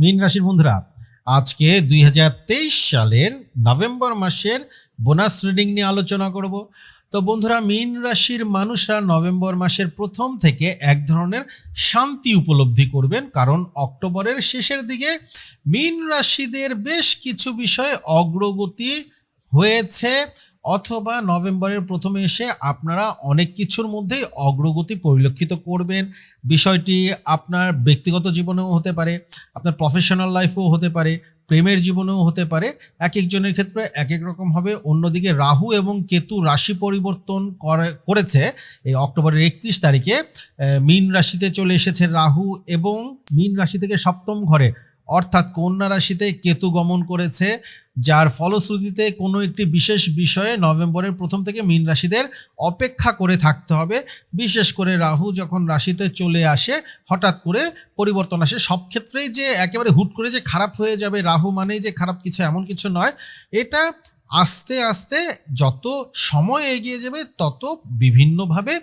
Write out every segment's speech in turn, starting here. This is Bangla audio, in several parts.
মীন রাশির বন্ধুরা, আজকে দুই হাজার তেইশ সালের নভেম্বর মাসের বোনাস রিডিং নিয়ে আলোচনা করব। তো বন্ধুরা, মীন রাশির মানুষরা নভেম্বর মাসের প্রথম থেকে এক ধরনের শান্তি উপলব্ধি করবেন, কারণ অক্টোবরের শেষের দিকে মীন রাশিদের বেশ কিছু বিষয়ে অগ্রগতি হয়েছে। অথবা নভেম্বরের প্রথমে এসে আপনারা অনেক কিছুর মধ্যেই অগ্রগতি পরিলক্ষিত করবেন। বিষয়টি আপনার ব্যক্তিগত জীবনেও হতে পারে, আপনার প্রফেশনাল লাইফেও হতে পারে, প্রেমের জীবনেও হতে পারে। এক একজনের ক্ষেত্রে এক এক রকম হবে। অন্যদিকে রাহু এবং কেতু রাশি পরিবর্তন করে- করেছে এই অক্টোবরের একত্রিশ তারিখে। মীন রাশিতে চলে এসেছে রাহু এবং মীন রাশি থেকে সপ্তম ঘরে অর্থাৎ কন্যা রাশিতে কেতু গমন করেছে, যার ফলশ্রুতিতে কোনো একটি বিশেষ বিষয়ে নভেম্বরের প্রথম থেকে মীন রাশিদের অপেক্ষা করে থাকতে হবে। বিশেষ করে রাহু যখন রাশিতে চলে আসে, হঠাৎ করে পরিবর্তন আসে। সব ক্ষেত্রেই যে একেবারে হুট করে যে খারাপ হয়ে যাবে, রাহু মানেই যে খারাপ কিছু, এমন কিছু নয়। এটা আস্তে আস্তে যত সময় এগিয়ে যাবে, তত বিভিন্নভাবে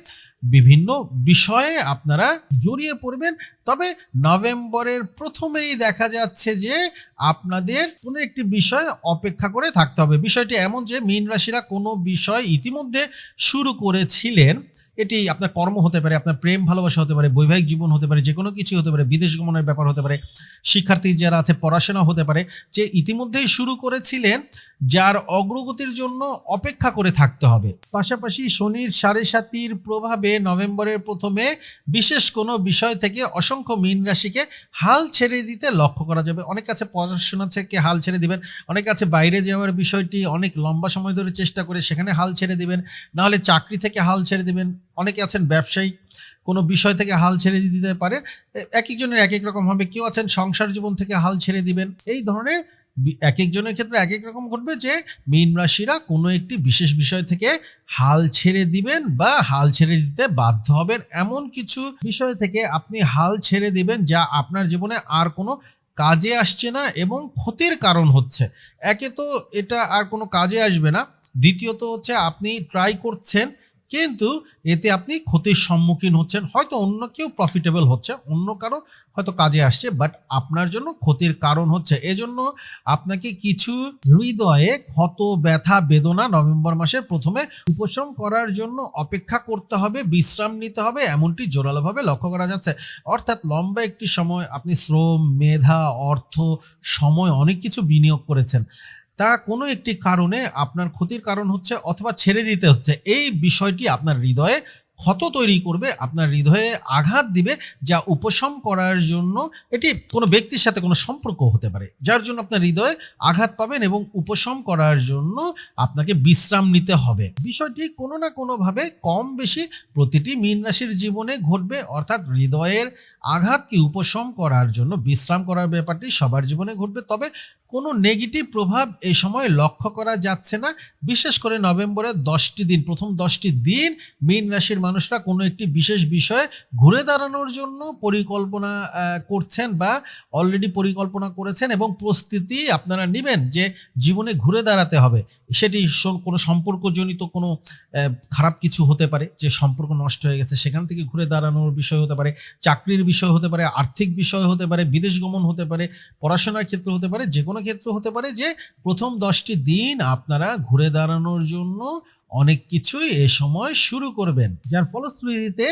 বিভিন্ন বিষয়ে আপনারা জড়িয়ে পড়বেন। তবে নভেম্বরের প্রথমেই দেখা যাচ্ছে যে আপনাদের কোনো একটি বিষয় অপেক্ষা করে থাকতে হবে। বিষয়টি এমন যে মীন রাশিরা কোনো বিষয় ইতিমধ্যে শুরু করেছিলেন। এটি আপনার কর্ম হতে পারে, আপনার প্রেম, ভালোবাসা হতে পারে, বৈবাহিক জীবন হতে পারে যে কোনো কিছু হতে পারে, বিদেশ গমনের ব্যাপার হতে পারে, শিক্ষার্থী যারা আছে, পড়াশোনা হতে পারে, যে ইতিমধ্যেই শুরু করেছিলেন, যার অগ্রগতির জন্য অপেক্ষা করে থাকতে হবে। পাশাপাশি শনির সাড়ে সাতির প্রভাবে নভেম্বরের প্রথমে বিশেষ কোনো বিষয় থেকে অসংখ্য মীন রাশিকে হাল ছেড়ে দিতে লক্ষ্য করা যাবে। অনেক আছে পড়াশোনা থেকে হাল ছেড়ে দিবেন, অনেক আছে বাইরে যাওয়ার বিষয়টি অনেক লম্বা সময় ধরে চেষ্টা করে সেখানে হাল ছেড়ে দিবেন, নাহলে চাকরি থেকে হাল ছেড়ে দিবেন অনেকে আছেন ব্যবসায়িক কোনো বিষয় থেকে হাল ছেড়ে দিতে পারে। এক একজনের এক এক রকম হবে। কেউ আছেন সংসার জীবন থেকে হাল ছেড়ে দিবেন। এই ধরনের এক একজনের ক্ষেত্রে এক এক রকম ঘটবে যে, মীন রাশিরা কোনো একটি বিশেষ বিষয় থেকে হাল ছেড়ে দিবেন বা হাল ছেড়ে দিতে বাধ্য হবেন। এমন কিছু বিষয় থেকে আপনি হাল ছেড়ে দিবেন যা আপনার জীবনে আর কোনো কাজে আসছে না এবং ক্ষতির কারণ হচ্ছে। একে তো এটা আর কোনো কাজে আসবে না। দ্বিতীয়ত হচ্ছে আপনি ট্রাই করছেন কিন্তু এতে আপনি ক্ষতির সম্মুখীন হচ্ছেন। হয়তো অন্য কেউ প্রফিটেবল হচ্ছে, অন্য কারও হয়তো কাজে আসছে বাট আপনার জন্য ক্ষতির কারণ হচ্ছে। এজন্য আপনাকে কিছু হৃদয়ে ক্ষত, ব্যথা, বেদনা নভেম্বর মাসের প্রথমে উপশম করার জন্য অপেক্ষা করতে হবে, বিশ্রাম নিতে হবে, এমনটি জোরালোভাবে লক্ষ্য করা যাচ্ছে। অর্থাৎ লম্বা একটি সময় আপনি শ্রম, মেধা, অর্থ, সময় অনেক কিছু বিনিয়োগ করেছেন। তা কোনো একটি কারণে আপনার ক্ষতির কারণ হচ্ছে অথবা ছেড়ে দিতে হচ্ছে। এই বিষয়টি আপনার হৃদয়ে ক্ষত তৈরি করবে, আপনার হৃদয়ে আঘাত দিবে, যা উপশম করার জন্য এটি কোনো ব্যক্তির সাথে কোনো সম্পর্ক হতে পারে। যার জন্য আপনার হৃদয়ে আঘাত পাবেন এবং উপশম করার জন্য আপনাকে বিশ্রাম নিতে হবে। বিষয়টি কোনো না কোনোভাবে কম বেশি প্রতিটি মীন রাশির জীবনে ঘটবে, অর্থাৎ হৃদয়ের আঘাতকে উপশম করার জন্য, বিশ্রাম করার ব্যাপারটি সবার জীবনে ঘটবে। তবে কোনো নেগেটিভ প্রভাব এই সময় লক্ষ্য করা যাচ্ছে না। বিশেষ করে নভেম্বরের দশটি দিন, প্রথম দশটি দিন মীন রাশির মানুষরা কোনো একটি বিশেষ বিষয়ে ঘুরে দাঁড়ানোর জন্য পরিকল্পনা করছেন বা অলরেডি পরিকল্পনা করেছেন এবং প্রস্তুতি আপনারা নেবেন যে জীবনে ঘুরে দাঁড়াতে হবে। সেটি কোনো সম্পর্কজনিত কোনো খারাপ কিছু হতে পারে, যে সম্পর্ক নষ্ট হয়ে গেছে, সেখান থেকে ঘুরে দাঁড়ানোর বিষয় হতে পারে, চাকরির বিষয় হতে পারে, আর্থিক বিষয় হতে পারে, বিদেশ গমন হতে পারে, পড়াশোনার ক্ষেত্র হতে পারে, যে কোনো ক্ষেত্র হতে পারে যে প্রথম দশটি দিন আপনারা ঘুরে দাঁড়ানোর জন্য অনেক কিছুই এ সময় শুরু করবেন। যার ফলশ্রুতিতে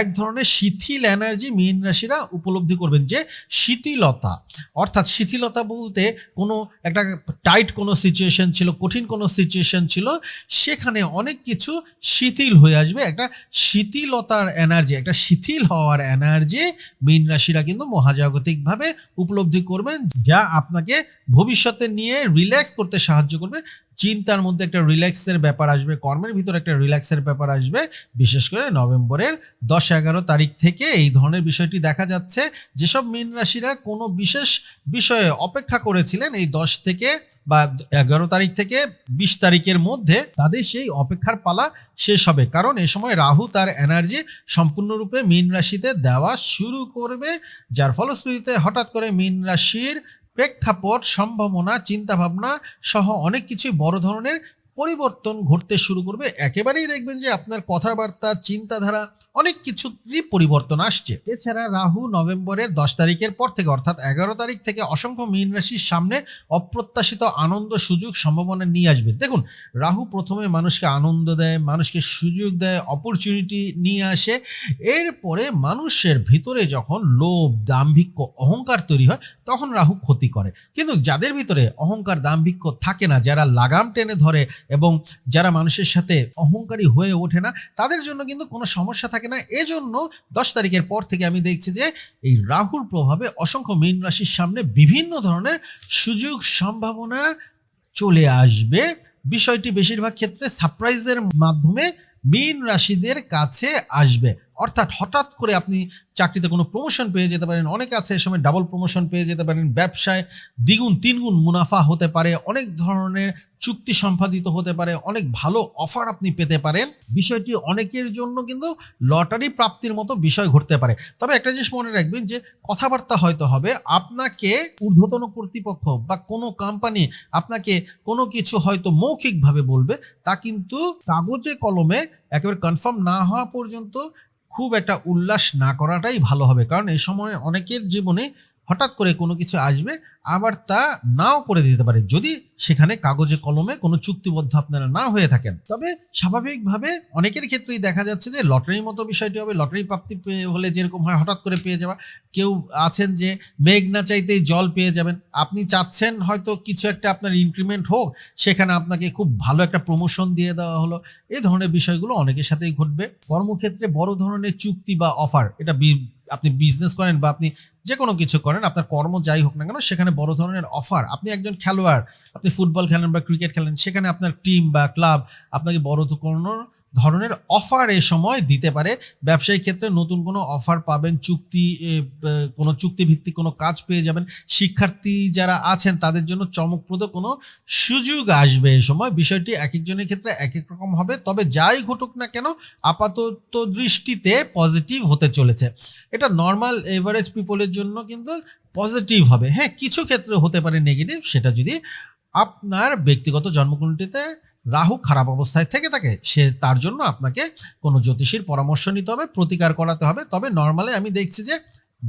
এক ধরনের শিথিল এনার্জি মীন রাশিরা উপলব্ধি করবেন যে শিথিলতা। অর্থাৎ শিথিলতা বলতে কোনো একটা টাইট কোনো সিচুয়েশন ছিল, কঠিন কোনো সিচুয়েশন ছিল, সেখানে অনেক কিছু শিথিল হয়ে আসবে। একটা শিথিলতার এনার্জি, একটা শিথিল হওয়ার এনার্জি মীন রাশিরা কিন্তু মহাজাগতিকভাবে উপলব্ধি করবেন, যা আপনাকে ভবিষ্যতে নিয়ে রিল্যাক্স করতে সাহায্য করবে। চিন্তার মধ্যে একটা রিল্যাক্সের ব্যাপার আসবে, কর্মের ভিতরে একটা রিল্যাক্সের ব্যাপার আসবে। বিশেষ করে নভেম্বরের দশ এগারো তারিখ থেকে এই ধরনের বিষয়টি দেখা যাচ্ছে। যেসব মীন রাশিরা কোনো বিশেষ বিষয়ে অপেক্ষা করেছিলেন এই দশ থেকে বা এগারো তারিখ থেকে বিশ তারিখের মধ্যে, তাদের সেই অপেক্ষার পালা শেষ হবে। কারণ এ সময় রাহু তার এনার্জি সম্পূর্ণরূপে মীন রাশিতে দেওয়া শুরু করবে। যার ফলশ্রুতিতে হঠাৎ করে মীন রাশির প্রেক্ষাপট, সম্ভাবনা, চিন্তাভাবনা সহ অনেক কিছু বড় ধরনের পরিবর্তন ঘটতে শুরু করবে। একেবারেই দেখবেন যে আপনার কথাবার্তা, চিন্তাধারা অনেক কিছুরই পরিবর্তন আসছে। এছাড়া রাহু নভেম্বরের দশ তারিখের পর থেকে অর্থাৎ এগারো তারিখ থেকে অসংখ্য মীন রাশির সামনে অপ্রত্যাশিত আনন্দ সুযোগ সম্ভাবনা নিয়ে আসবে। দেখুন, রাহু প্রথমে মানুষকে আনন্দ দেয়, মানুষকে সুযোগ দেয় অপরচুনিটি নিয়ে আসে। এরপরে মানুষের ভিতরে যখন লোভ, দাম্ভিক্য, অহংকার তৈরি হয়, তখন রাহু ক্ষতি করে। কিন্তু যাদের ভিতরে অহংকার, দাম্ভিক্য থাকে না, যারা লাগাম টেনে ধরে এবং যারা মানুষের সাথে অহংকারী হয়ে ওঠে না, তাদের জন্য কিন্তু কোনো সমস্যা থাকে না। এজন্য দশ তারিখের পর থেকে আমি দেখছি যে এই রাহুর প্রভাবে অসংখ্য মীন রাশির সামনে বিভিন্ন ধরনের সুযোগ সম্ভাবনা চলে আসবে। বিষয়টি বেশিরভাগ ক্ষেত্রে সারপ্রাইজের মাধ্যমে মীন রাশিদের কাছে আসবে। অর্থাৎ হঠাৎ করে আপনি চাকরিতে কোনো প্রমোশন পেয়ে যেতে পারেন, অনেক আছে এ সময় ডাবল প্রমোশন পেয়ে যেতে পারেন, ব্যবসায় দ্বিগুণ, তিনগুণ মুনাফা হতে পারে, অনেক ধরনের চুক্তি সম্পাদিত হতে পারে, অনেক ভালো অফার আপনি পেতে পারেন। বিষয়টি অনেকের জন্য কিন্তু লটারি প্রাপ্তির মতো বিষয় ঘটতে পারে। তবে একটা জিনিস মনে রাখবেন যে, কথাবার্তা হয়তো হবে, আপনাকে ঊর্ধ্বতন কর্তৃপক্ষ বা কোনো কোম্পানি আপনাকে কোনো কিছু হয়তো মৌখিকভাবে বলবে, তা কিন্তু কাগজে, কলমে একেবারে কনফার্ম না হওয়া পর্যন্ত খুব একটা উল্লাস না করাটাই ভালো হবে। কারণ এই সময় অনেকের জীবনে হঠাৎ করে কোনো কিছু আসবে, আবার তা নাও করে দিতে পারে। যদি সেখানে কাগজে, কলমে কোনো চুক্তিবদ্ধ আপনারা না হয়ে থাকেন, তবে স্বাভাবিকভাবে অনেকের ক্ষেত্রেই দেখা যাচ্ছে যে লটারির মতো বিষয়টি হবে, লটারি প্রাপ্তি হলে যেরকম হয় হঠাৎ করে পেয়ে যাওয়া। কেউ আছেন যে মেঘ না চাইতেই জল পেয়ে যাবেন, আপনি চাচ্ছেন হয়তো কিছু একটা আপনার ইনক্রিমেন্ট হোক, সেখানে আপনাকে খুব ভালো একটা প্রমোশন দিয়ে দেওয়া হলো। এই ধরনের বিষয়গুলো অনেকের সাথেই ঘটবে। কর্মক্ষেত্রে বড় ধরনের চুক্তি বা অফার এটা আপনি বিজনেস করেন বা আপনি যে কোনো কিছু করেন, আপনার কর্ম যাই হোক না কেন, সেখানে বড় ধরনের অফার আপনি একজন খেলোয়াড়, আপনি ফুটবল খেলেন বা ক্রিকেট খেলেন, সেখানে আপনার টিম বা ক্লাব আপনাকে বড় ধরনের ধরনের অফার এ সময় দিতে পারে। ব্যবসায়িক ক্ষেত্রে নতুন কোনো অফার পাবেন চুক্তি এ, এ, কোনো চুক্তিভিত্তিক কোনো কাজ পেয়ে যাবেন। শিক্ষার্থী যারা আছেন তাদের জন্য চমকপ্রদ কোনো সুযোগ আসবে এই সময়। বিষয়টি এক একজনের ক্ষেত্রে এক এক রকম হবে। তবে যাই ঘটুক না কেন আপাতত দৃষ্টিতে পজিটিভ হতে চলেছে। এটা নর্মাল এভারেজ পিপলের জন্য কিন্তু পজিটিভ হবে। হ্যাঁ কিছু ক্ষেত্রে হতে পারে নেগেটিভ সেটা যদি আপনার ব্যক্তিগত জন্মকুণ্ডলিতে রাহু খারাপ অবস্থায় থেকে থাকে, সে তার জন্য আপনাকে কোনো জ্যোতিষীর পরামর্শ নিতে হবে, প্রতিকার করাতে হবে। তবে নর্মালি আমি দেখছি যে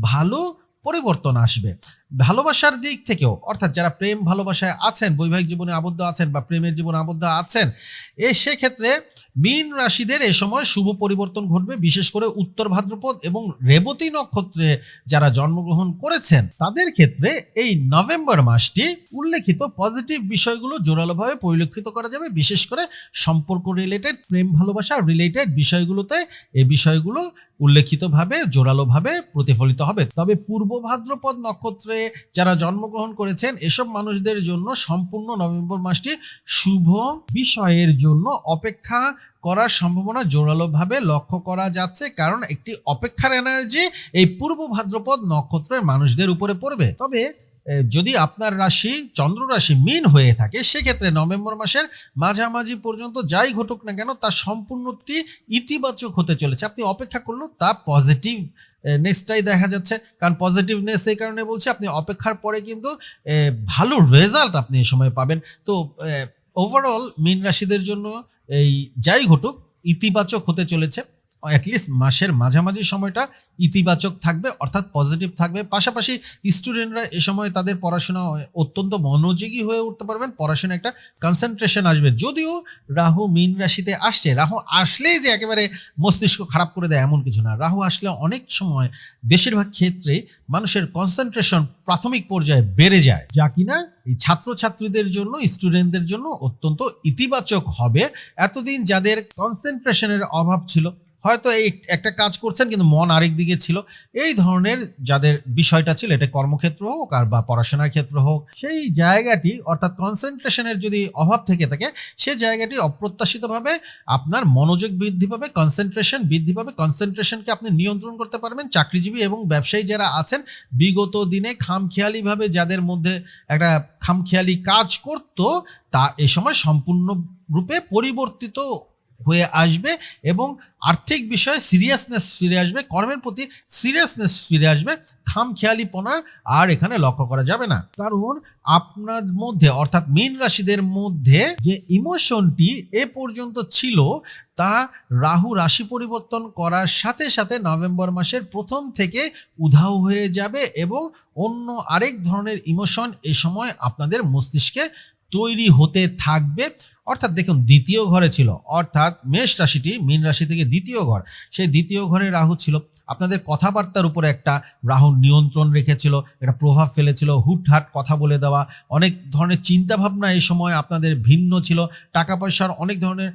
ভালো পরিবর্তন আসবে। ভালোবাসার দিক থেকেও, অর্থাৎ যারা প্রেম ভালোবাসায় আছেন, বৈবাহিক জীবনে আবদ্ধ আছেন বা প্রেমের জীবনে আবদ্ধ আছেন, এ সেক্ষেত্রে মীন রাশিদের এ সময় শুভ পরিবর্তন ঘটবে, বিশেষ করে উত্তর ভাদ্রপদ এবং রেবতী নক্ষত্রে যারা জন্মগ্রহণ করেছেন, তাদের ক্ষেত্রে এই নভেম্বর মাসটি উল্লেখিত পজিটিভ বিষয়গুলো জোরালোভাবে পরিলক্ষিত করা যাবে, বিশেষ করে সম্পর্ক রিলেটেড প্রেম ভালোবাসা রিলেটেড বিষয়গুলোতে এই বিষয়গুলো উল্লেখিতভাবে, জোরালোভাবে প্রতিফলিত হবে। তবে পূর্ব ভাদ্রপদ নক্ষত্রে যারা জন্মগ্রহণ করেছেন, এসব মানুষদের জন্য সম্পূর্ণ নভেম্বর মাসটি শুভ বিষয়ের জন্য অপেক্ষা করার সম্ভাবনা জোরালোভাবে লক্ষ্য করা যাচ্ছে। কারণ একটি অপেক্ষার এনার্জি এই পূর্ব ভাদ্রপদ নক্ষত্রের মানুষদের উপরে পড়বে। তবে যদি আপনার রাশি চন্দ্র রাশি মিন হয়ে থাকে, সেক্ষেত্রে নভেম্বর মাসের মাঝামাঝি পর্যন্ত যাই ঘটুক না কেন তা সম্পূর্ণটি ইতিবাচক হতে চলেছে। আপনি অপেক্ষা করলেও তা পজিটিভ নেক্সটটাই দেখা যাচ্ছে। কারণ পজিটিভনেস এই কারণে বলছি, আপনি অপেক্ষার পরে কিন্তু ভালো রেজাল্ট আপনি এই সময় পাবেন। তো ওভারঅল মীন রাশিদের জন্য এই যাই ঘটুক, ইতিবাচক হতে চলেছে। অ্যাটলিস্ট মাসের মাঝামাঝি সময়টা ইতিবাচক থাকবে, অর্থাৎ পজিটিভ থাকবে। পাশাপাশি স্টুডেন্টরা এ সময় তাদের পড়াশোনা অত্যন্ত মনোযোগী হয়ে উঠতে পারবেন, পড়াশোনা একটা কনসেন্ট্রেশন আসবে। যদিও রাহু মীন রাশিতে আসছে, রাহু আসলেই যে একেবারে মস্তিষ্ক খারাপ করে দেয় এমন কিছু না। রাহু আসলে অনেক সময় বেশিরভাগ ক্ষেত্রে মানুষের কনসেন্ট্রেশন প্রাথমিক পর্যায়ে বেড়ে যায়। যা কিনা এই ছাত্রছাত্রীদের জন্য স্টুডেন্টদের জন্য অত্যন্ত ইতিবাচক হবে। এতদিন যাদের কনসেন্ট্রেশনের অভাব ছিল হয়তো এই একটা কাজ করছেন, কিন্তু মন আরেক দিকে ছিল। এই ধরনের যাদের বিষয়টা ছিল, এটা কর্মক্ষেত্র হোক আর বা পড়াশোনার ক্ষেত্র হোক, সেই জায়গাটি অর্থাৎ কনসেন্ট্রেশনের যদি অভাব থেকে থাকে সেই জায়গাটি অপ্রত্যাশিতভাবে আপনার মনোযোগ বৃদ্ধি পাবে কনসেন্ট্রেশন বৃদ্ধি পাবে। কনসেন্ট্রেশনকে আপনি নিয়ন্ত্রণ করতে পারবেন। চাকরিজীবী এবং ব্যবসায়ী যারা আছেন, বিগত দিনে খামখেয়ালিভাবে যাদের মধ্যে একটা খামখেয়ালি কাজ করত, তা এ সময় সম্পূর্ণ রূপে পরিবর্তিত হয়ে আসবে এবং আর্থিক বিষয়ে সিরিয়াসনেস ফিরে আসবে, কর্মের প্রতি সিরিয়াসনেস ফিরে আসবে, খামখেয়ালিপনা আর এখানে লক্ষ্য করা যাবে না। কারণ আপনার মধ্যে, অর্থাৎ মীন রাশিদের মধ্যে যে ইমোশনটি এ পর্যন্ত ছিল, তা রাহু রাশি পরিবর্তন করার সাথে সাথে নভেম্বর মাসের প্রথম থেকে উধাও হয়ে যাবে এবং অন্য আরেক ধরনের ইমোশন এ সময় আপনাদের মস্তিষ্কে তৈরি হতে থাকবে। অর্থাৎ দেখুন, দ্বিতীয় ঘরে ছিল, অর্থাৎ মেষ রাশিটি মীন রাশি থেকে দ্বিতীয় ঘর। সেই দ্বিতীয় ঘরে রাহু ছিল। আপনাদের কথাবার্তার উপরে একটা রাহু নিয়ন্ত্রণ রেখেছিল এটা প্রভাব ফেলেছিল, হুটহাট কথা বলে দেওয়া, অনেক ধরনের চিন্তাভাবনা এই সময় আপনাদের ভিন্ন ছিল। টাকা পয়সার অনেক ধরনের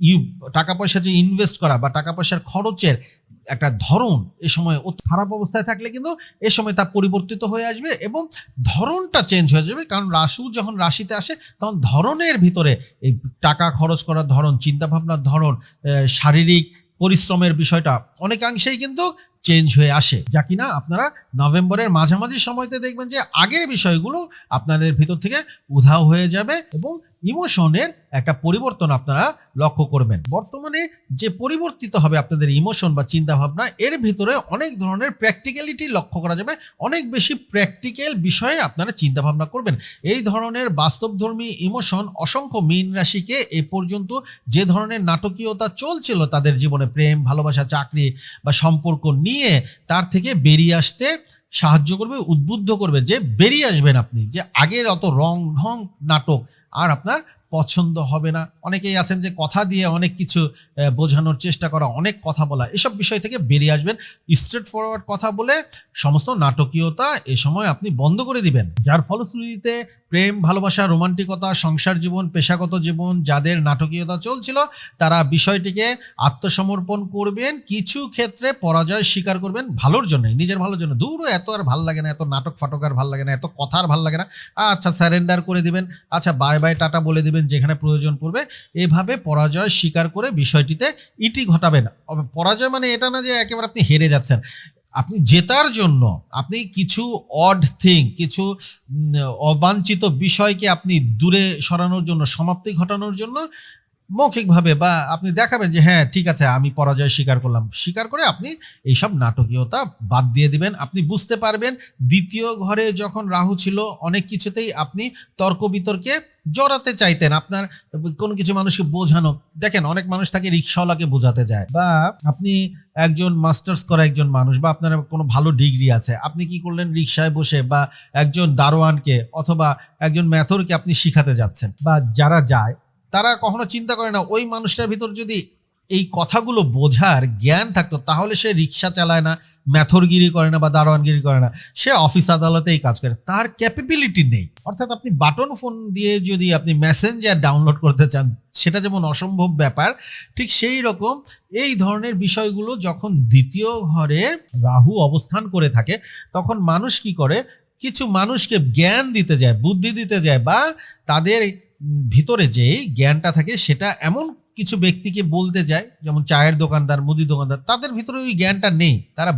ইউ টাকা পয়সা যে ইনভেস্ট করা বা টাকা পয়সার খরচের একটা ধরন এ সময় অত খারাপ অবস্থায় থাকলে কিন্তু এ সময় তা পরিবর্তিত হয়ে আসবে এবং ধরনটা চেঞ্জ হয়ে যাবে। কারণ রাশু যখন রাশিতে আসে, তখন ধরনের ভিতরে এই টাকা খরচ করার ধরন, চিন্তাভাবনার ধরন শারীরিক পরিশ্রমের বিষয়টা অনেকাংশেই কিন্তু চেঞ্জ হয়ে আসে। যা কিনা আপনারা নভেম্বরের মাঝামাঝি সময়তে দেখবেন যে আগের বিষয়গুলো আপনাদের ভিতর থেকে উধাও হয়ে যাবে এবং ইমোশনের একটা পরিবর্তন আপনারা লক্ষ্য করবেন। বর্তমানে যে পরিবর্তিত হবে আপনাদের ইমোশন বা চিন্তা ভাবনা এর ভিতরে অনেক ধরনের প্র্যাকটিক্যালিটি লক্ষ্য করা যাবে। অনেক বেশি প্র্যাকটিক্যাল বিষয়ে আপনারা চিন্তা ভাবনা করবেন। এই ধরনের বাস্তবধর্মী ইমোশন অসংখ্য মীন রাশিকে এ পর্যন্ত যে ধরনের নাটকীয়তা চলছিল তাদের জীবনে প্রেম, ভালোবাসা, চাকরি বা সম্পর্ক নিয়ে তার থেকে বেরিয়ে আসতে সাহায্য করবে, উদ্বুদ্ধ করবে যে বেরিয়ে আসবেন আপনি, যে আগের অত রং ঢং নাটক আর আপনার পছন্দ হবে না। অনেকেই আছেন যে কথা দিয়ে অনেক কিছু বোঝানোর চেষ্টা করা, অনেক কথা বলা, এসব বিষয় থেকে বেরিয়ে আসবেন। স্ট্রেট ফরওয়ার্ড কথা বলে সমস্ত নাটকীয়তা এ সময় আপনি বন্ধ করে দিবেন। যার ফলশ্রুতিতে প্রেম, ভালোবাসা, রোমান্টিকতা, সংসার জীবন, পেশাগত জীবন, যাদের নাটকীয়তা চলছিল, তারা বিষয়টিকে আত্মসমর্পণ করবেন। কিছু ক্ষেত্রে পরাজয় স্বীকার করবেন ভালোর জন্যই। নিজের ভালোর জন্য। দূর এত আর ভালো লাগে না, এত নাটক ফাটক আর ভালো লাগে না, এত কথা আর ভালো লাগে না। আচ্ছা স্যারেন্ডার করে দিবেন। আচ্ছা বাই বাই টাটা বলে দিবেন, যেখানে প্রয়োজন পড়বে। এভাবে পরাজয় স্বীকার করে বিষয়টিতে ইটি ঘটাবেন। পরাজয় মানে এটা না যে একেবারে আপনি হেরে যাচ্ছেন। আপনি জেতার জন্য আপনি কিছু অড থিং কিছু অবাঞ্ছিত বিষয়কে আপনি দূরে সরানোর জন্য সমাপ্তি ঘটানোর জন্য মৌখিকভাবে বা আপনি দেখাবেন যে হ্যাঁ ঠিক আছে, আমি পরাজয় স্বীকার করলাম। স্বীকার করে আপনি এইসব নাটকীয়তা বাদ দিয়ে দিবেন। আপনি বুঝতে পারবেন, দ্বিতীয় ঘরে যখন রাহু ছিল, অনেক কিছুতেই আপনি তর্ক বিতর্কে জড়াতে চাইতেন। আপনার কোনো কিছু মানুষকে বোঝানো, দেখেন, অনেক মানুষ তাকে রিক্সাওয়ালাকে বোঝাতে যায়। বা আপনি একজন মাস্টার্স করা একজন মানুষ বা আপনার কোনো ভালো ডিগ্রি আছে, আপনি কি করলেন রিক্সায় বসে বা একজন দারোয়ানকে অথবা একজন ম্যাথরকে আপনি শিখাতে যাচ্ছেন। বা যারা যায় তারা কখনো চিন্তা করে না, ওই মানুষটার ভিতর যদি এই কথাগুলো বোঝার জ্ঞান থাকতো, তাহলে সে রিক্সা চালায় না ম্যাথরগিরি করে না বা দারোয়ানগিরি করে না, সে অফিস আদালতেই কাজ করে। তার ক্যাপাবিলিটি নেই। অর্থাৎ আপনি বাটন ফোন দিয়ে যদি আপনি মেসেঞ্জার ডাউনলোড করতে চান, সেটা যেমন অসম্ভব ব্যাপার, ঠিক সেই রকম এই ধরনের বিষয়গুলো যখন দ্বিতীয় ঘরে রাহু অবস্থান করে থাকে, তখন মানুষ কি করে, কিছু মানুষকে জ্ঞান দিতে যায়, বুদ্ধি দিতে যায় বা তাদের ভিতরে যেই জ্ঞানটা থাকে সেটা এমন কিছু ব্যক্তিকে বলতে যায়, যেমন চায়ের দোকানদার মুদি দোকানদার, তাদের ভিতরে ওই জ্ঞানটা নেই। তারা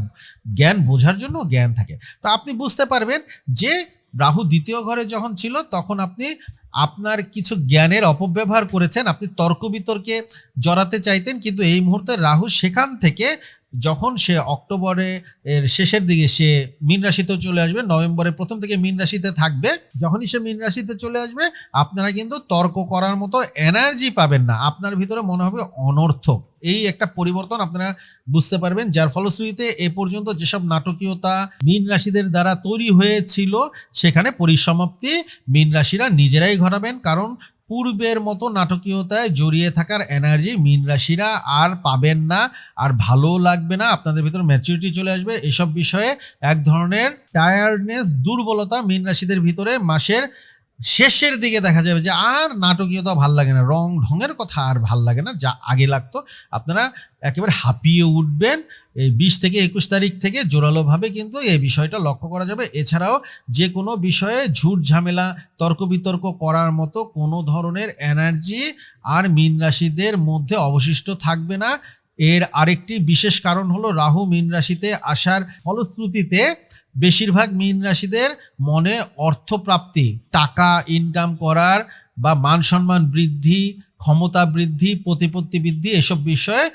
জ্ঞান বোঝার জন্য জ্ঞান থাকে। তো আপনি বুঝতে পারবেন যে রাহু দ্বিতীয় ঘরে যখন ছিল, তখন আপনি আপনার কিছু জ্ঞানের অপব্যবহার করেছেন। আপনি তর্ক বিতর্কে জড়াতে চাইতেন, কিন্তু এই মুহূর্তে রাহু সেখান থেকে যখন সে অক্টোবরে এর শেষের দিকে সে মীন রাশিতে চলে আসবে নভেম্বরের প্রথম থেকে মীন রাশিতে থাকবে, যখনই সে মীন রাশিতে চলে আসবে, আপনারা কিন্তু তর্ক করার মতো এনার্জি পাবেন না। আপনার ভিতরে মনে হবে অনর্থক। এই একটা পরিবর্তন আপনারা বুঝতে পারবেন, যার ফলশ্রুতিতে এ পর্যন্ত যেসব নাটকীয়তা মীন রাশিদের দ্বারা তৈরি হয়েছিল, সেখানে পরিসমাপ্তি মীন রাশিরা নিজেরাই ঘটাবেন। কারণ পূর্বের মতো নাটকীয়তায় জড়িয়ে থাকার এনার্জি মীন রাশিরা আর পাবেন না, আর ভালো লাগবে না, আপনাদের ভিতর ম্যাচুরিটি চলে আসবে। এসব বিষয়ে এক ধরনের টায়ার্ডনেস দুর্বলতা মীন রাশিদের ভিতরে মাসের শেষের দিকে দেখা যাবে যে আর নাটকীয়তা ভালো লাগে না, রং ঢঙের কথা আর ভালো লাগে না, যা আগে লাগতো। আপনারা একেবারে হাঁপিয়ে উঠবেন। এই বিশ থেকে একুশ তারিখ থেকে জোরালোভাবে কিন্তু এই বিষয়টা লক্ষ্য করা যাবে। এছাড়াও যে কোনো বিষয়ে ঝুট ঝামেলা, তর্ক বিতর্ক করার মতো কোনো ধরনের এনার্জি আর মীন রাশিদের মধ্যে অবশিষ্ট থাকবে না। এর আরেকটি বিশেষ কারণ হলো রাহু মীন রাশিতে আসার ফলশ্রুতিতে বেশিরভাগ মীন রাশিদের মনে অর্থপ্রাপ্তি, টাকা ইনকাম করার বা মান সম্মান বৃদ্ধি, ক্ষমতা বৃদ্ধি, প্রতিপত্তি বৃদ্ধি এসব বিষয়ে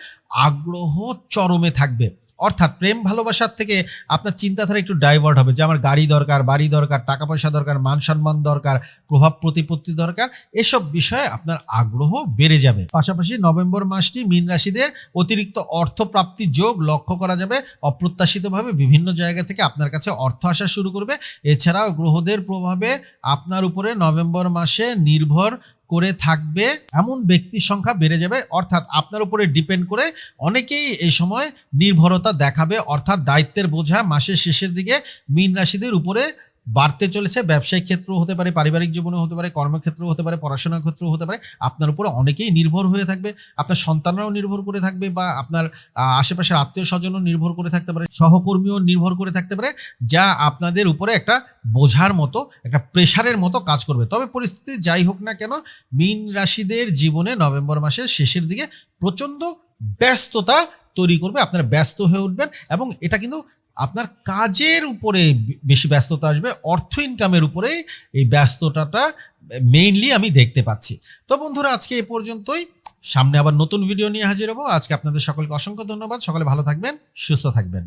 আগ্রহ চরমে থাকবে। অর্থাৎ প্রেম ভালোবাসার থেকে আপনার চিন্তাধারা একটু ডাইভার্ট হবে। যে আমার গাড়ি দরকার, বাড়ি দরকার, টাকা পয়সা দরকার, মান সম্মান দরকার, প্রভাব প্রতিপত্তি দরকার, এসব বিষয়ে আপনার আগ্রহ বেড়ে যাবে। পাশাপাশি নভেম্বর মাসটি মীন রাশিদের অতিরিক্ত অর্থ প্রাপ্তি যোগ লক্ষ্য করা যাবে। অপ্রত্যাশিতভাবে বিভিন্ন জায়গা থেকে আপনার কাছে অর্থ আসা শুরু করবে। এছাড়াও গ্রহদের প্রভাবে আপনার উপরে নভেম্বর মাসে নির্ভর করে থাকবে, এমন ব্যক্তির সংখ্যা বেড়ে যাবে, অর্থাৎ আপনার উপরে ডিপেন্ড করে অনেকেই এই সময় নির্ভরতা দেখাবে, অর্থাৎ দায়িত্বের বোঝা মাসের শেষের দিকে মীন রাশিদের উপরে বাড়তে চলেছে, ব্যবসায়িক ক্ষেত্র হতে পারে, পারিবারিক জীবনেও হতে পারে কর্মক্ষেত্র হতে পারে, পড়াশোনার ক্ষেত্র হতে পারে, আপনার উপরে অনেকেই নির্ভর হয়ে থাকবে, আপনার সন্তানরাও নির্ভর করে থাকবে বা আপনার আশেপাশের আত্মীয় স্বজনও নির্ভর করে থাকতে পারে, সহকর্মীও নির্ভর করে থাকতে পারে, যা আপনাদের উপরে একটা বোঝার মতো, একটা প্রেশারের মতো কাজ করবে। তবে পরিস্থিতি যাই হোক না কেন, মীন রাশিদের জীবনে নভেম্বর মাসের শেষের দিকে প্রচণ্ড ব্যস্ততা তৈরি করবে, আপনারা ব্যস্ত হয়ে উঠবেন এবং এটা কিন্তু আপনার কাজের উপরে বেশি ব্যস্ততা আসবে, অর্থ ইনকামের উপরে এই ব্যস্ততাটা মেইনলি আমি দেখতে পাচ্ছি। তো বন্ধুরা, আজকে এ পর্যন্তই। সামনে আবার নতুন ভিডিও নিয়ে হাজির হব। আজকে আপনাদের সকলকে অসংখ্য ধন্যবাদ। সকলে ভালো থাকবেন, সুস্থ থাকবেন।